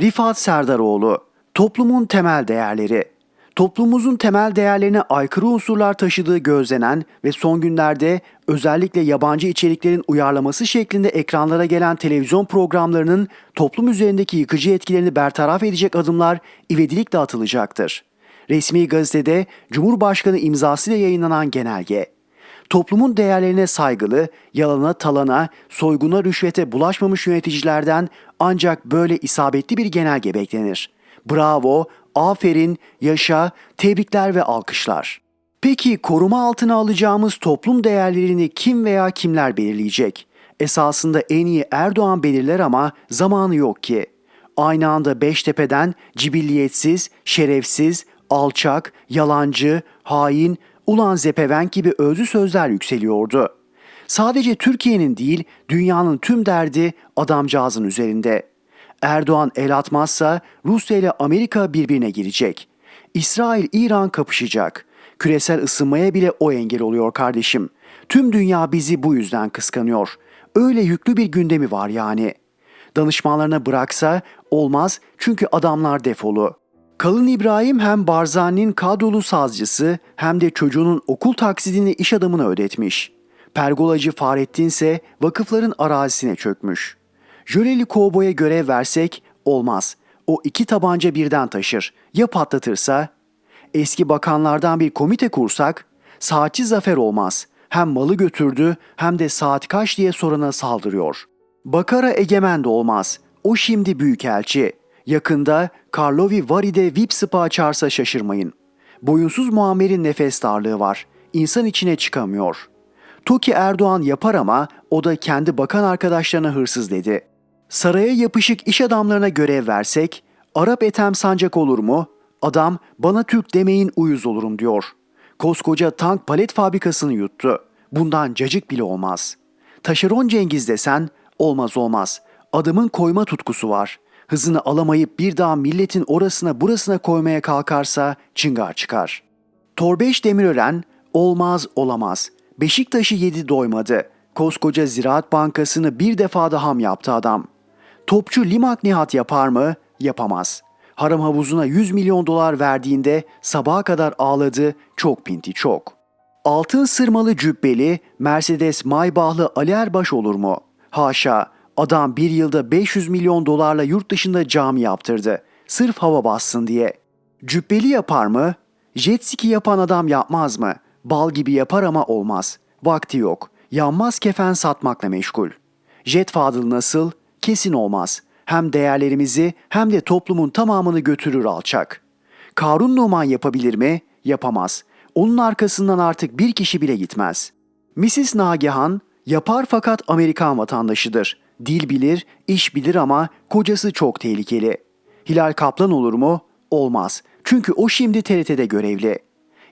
Rifat Serdaroğlu Toplumun temel değerleri Toplumumuzun temel değerlerine aykırı unsurlar taşıdığı gözlenen ve son günlerde özellikle yabancı içeriklerin uyarlaması şeklinde ekranlara gelen televizyon programlarının toplum üzerindeki yıkıcı etkilerini bertaraf edecek adımlar ivedilikle atılacaktır. Resmi gazetede Cumhurbaşkanı imzasıyla yayınlanan genelge toplumun değerlerine saygılı, yalana, talana, soyguna, rüşvete bulaşmamış yöneticilerden ancak böyle isabetli bir genelge beklenir. Bravo, aferin, yaşa, tebrikler ve alkışlar. Peki koruma altına alacağımız toplum değerlerini kim veya kimler belirleyecek? Esasında en iyi Erdoğan belirler ama zamanı yok ki. Aynı anda Beştepe'den cibilliyetsiz, şerefsiz, alçak, yalancı, hain, ulan zepeven gibi özlü sözler yükseliyordu. Sadece Türkiye'nin değil, dünyanın tüm derdi adamcağızın üzerinde. Erdoğan el atmazsa Rusya ile Amerika birbirine girecek. İsrail-İran kapışacak. Küresel ısınmaya bile o engel oluyor kardeşim. Tüm dünya bizi bu yüzden kıskanıyor. Öyle yüklü bir gündemi var yani. Danışmanlarına bıraksa olmaz çünkü adamlar defolu. Kalın İbrahim hem Barzani'nin kadrolu sazcısı hem de çocuğunun okul taksidini iş adamına ödetmiş. Pergolacı Fahrettin ise vakıfların arazisine çökmüş. Jöleli kovboya görev versek olmaz. O iki tabanca birden taşır. Ya patlatırsa? Eski bakanlardan bir komite kursak saatçi zafer olmaz. Hem malı götürdü hem de saat kaç diye sorana saldırıyor. Bakara egemen de olmaz. O şimdi büyükelçi. Yakında Karlovy Vary'de VIP spa açarsa şaşırmayın. Boyunsuz muammerin nefes darlığı var. İnsan içine çıkamıyor. Toki Erdoğan yapar ama o da kendi bakan arkadaşlarına hırsız dedi. Saraya yapışık iş adamlarına görev versek, Arap etem sancak olur mu? Adam bana Türk demeyin uyuz olurum diyor. Koskoca tank palet fabrikasını yuttu. Bundan cacık bile olmaz. Taşeron Cengiz desen olmaz olmaz. Adamın koyma tutkusu var. Hızını alamayıp bir daha milletin orasına burasına koymaya kalkarsa çıngar çıkar. Torbeş Demirören olmaz olamaz. Beşiktaş'ı yedi doymadı. Koskoca Ziraat Bankası'nı bir defa ham yaptı adam. Topçu Limak Nihat yapar mı? Yapamaz. Haram havuzuna 100 milyon dolar verdiğinde sabaha kadar ağladı, çok pinti çok. Altın sırmalı cübbeli Mercedes Maybach'lı Ali Erbaş olur mu? Haşa, adam bir yılda 500 milyon dolarla yurt dışında cami yaptırdı. Sırf hava bassın diye. Cübbeli yapar mı? Jet ski yapan adam yapmaz mı? Bal gibi yapar ama olmaz. Vakti yok. Yanmaz kefen satmakla meşgul. Jet Fadıl nasıl? Kesin olmaz. Hem değerlerimizi hem de toplumun tamamını götürür alçak. Karun Numan yapabilir mi? Yapamaz. Onun arkasından artık bir kişi bile gitmez. Mrs. Nagihan yapar fakat Amerikan vatandaşıdır. Dil bilir, iş bilir ama kocası çok tehlikeli. Hilal Kaplan olur mu? Olmaz. Çünkü o şimdi TRT'de görevli.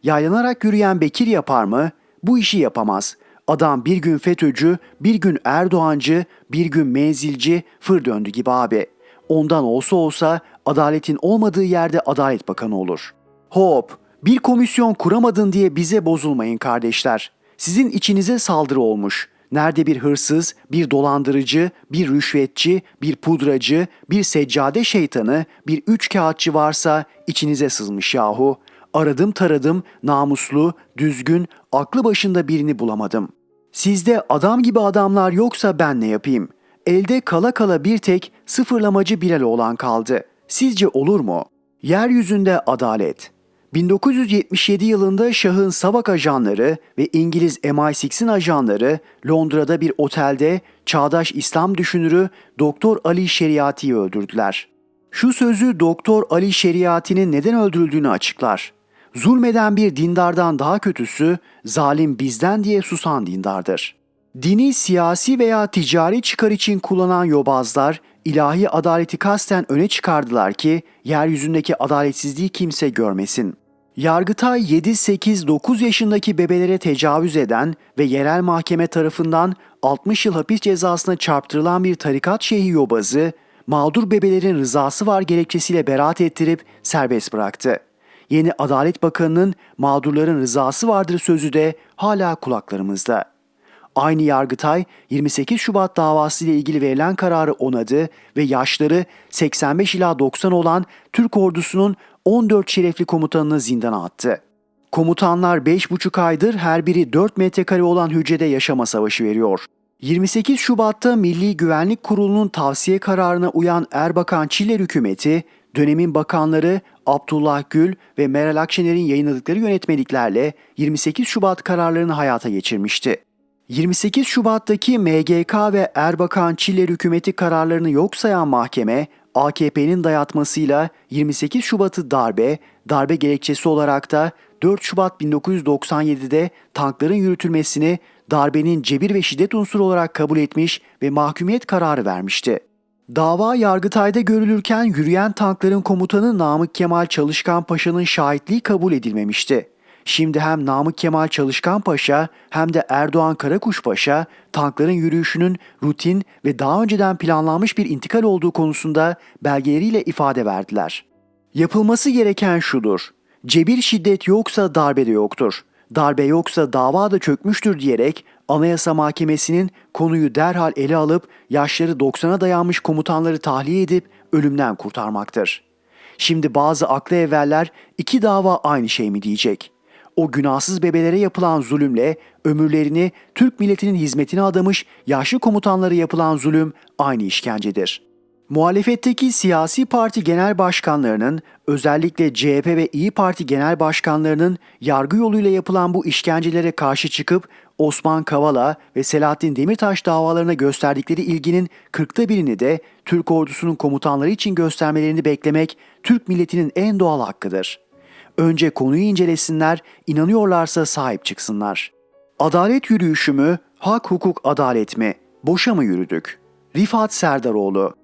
Yaylanarak yürüyen Bekir yapar mı? Bu işi yapamaz. Adam bir gün FETÖ'cü, bir gün Erdoğancı, bir gün menzilci, fır döndü gibi abi. Ondan olsa olsa adaletin olmadığı yerde Adalet Bakanı olur. Hop, bir komisyon kuramadın diye bize bozulmayın kardeşler. Sizin içinize saldırı olmuş. Nerede bir hırsız, bir dolandırıcı, bir rüşvetçi, bir pudracı, bir seccade şeytanı, bir üç kağıtçı varsa içinize sızmış yahu. Aradım taradım, namuslu, düzgün, aklı başında birini bulamadım. Sizde adam gibi adamlar yoksa ben ne yapayım? Elde kala kala bir tek sıfırlamacı Bilal olan kaldı. Sizce olur mu? Yeryüzünde adalet. 1977 yılında Şah'ın Savak ajanları ve İngiliz MI6'in ajanları Londra'da bir otelde çağdaş İslam düşünürü Doktor Ali Şeriati'yi öldürdüler. Şu sözü Doktor Ali Şeriati'nin neden öldürüldüğünü açıklar. Zulmeden bir dindardan daha kötüsü zalim bizden diye susan dindardır. Dini siyasi veya ticari çıkar için kullanan yobazlar ilahi adaleti kasten öne çıkardılar ki yeryüzündeki adaletsizliği kimse görmesin. Yargıtay 7, 8, 9 yaşındaki bebelere tecavüz eden ve yerel mahkeme tarafından 60 yıl hapis cezasına çarptırılan bir tarikat şeyhi yobazı, mağdur bebelerin rızası var gerekçesiyle beraat ettirip serbest bıraktı. Yeni Adalet Bakanı'nın mağdurların rızası vardır sözü de hala kulaklarımızda. Aynı Yargıtay 28 Şubat davası ile ilgili verilen kararı onadı ve yaşları 85 ila 90 olan Türk ordusunun 14 şerefli komutanını zindana attı. Komutanlar 5,5 aydır her biri 4 metrekare olan hücrede yaşama savaşı veriyor. 28 Şubat'ta Milli Güvenlik Kurulu'nun tavsiye kararına uyan Erbakan Çiller hükümeti, dönemin bakanları Abdullah Gül ve Meral Akşener'in yayınladıkları yönetmeliklerle 28 Şubat kararlarını hayata geçirmişti. 28 Şubat'taki MGK ve Erbakan Çiller hükümeti kararlarını yok sayan mahkeme, AKP'nin dayatmasıyla 28 Şubat'ı darbe, darbe gerekçesi olarak da 4 Şubat 1997'de tankların yürütülmesini darbenin cebir ve şiddet unsuru olarak kabul etmiş ve mahkumiyet kararı vermişti. Dava Yargıtay'da görülürken yürüyen tankların komutanı Namık Kemal Çalışkan Paşa'nın şahitliği kabul edilmemişti. Şimdi hem Namık Kemal Çalışkan Paşa hem de Erdoğan Karakuş Paşa tankların yürüyüşünün rutin ve daha önceden planlanmış bir intikal olduğu konusunda belgeleriyle ifade verdiler. Yapılması gereken şudur. Cebir şiddet yoksa darbe de yoktur. Darbe yoksa dava da çökmüştür diyerek Anayasa Mahkemesi'nin konuyu derhal ele alıp yaşları 90'a dayanmış komutanları tahliye edip ölümden kurtarmaktır. Şimdi bazı aklı evveller iki dava aynı şey mi diyecek? O günahsız bebelere yapılan zulümle ömürlerini Türk milletinin hizmetine adamış yaşlı komutanlara yapılan zulüm aynı işkencedir. Muhalefetteki siyasi parti genel başkanlarının özellikle CHP ve İyi Parti genel başkanlarının yargı yoluyla yapılan bu işkencelere karşı çıkıp Osman Kavala ve Selahattin Demirtaş davalarına gösterdikleri ilginin kırkta birini de Türk ordusunun komutanları için göstermelerini beklemek Türk milletinin en doğal hakkıdır. Önce konuyu incelesinler, inanıyorlarsa sahip çıksınlar. Adalet yürüyüşü mü, hak hukuk adalet mi? Boşa mı yürüdük? Rifat Serdaroğlu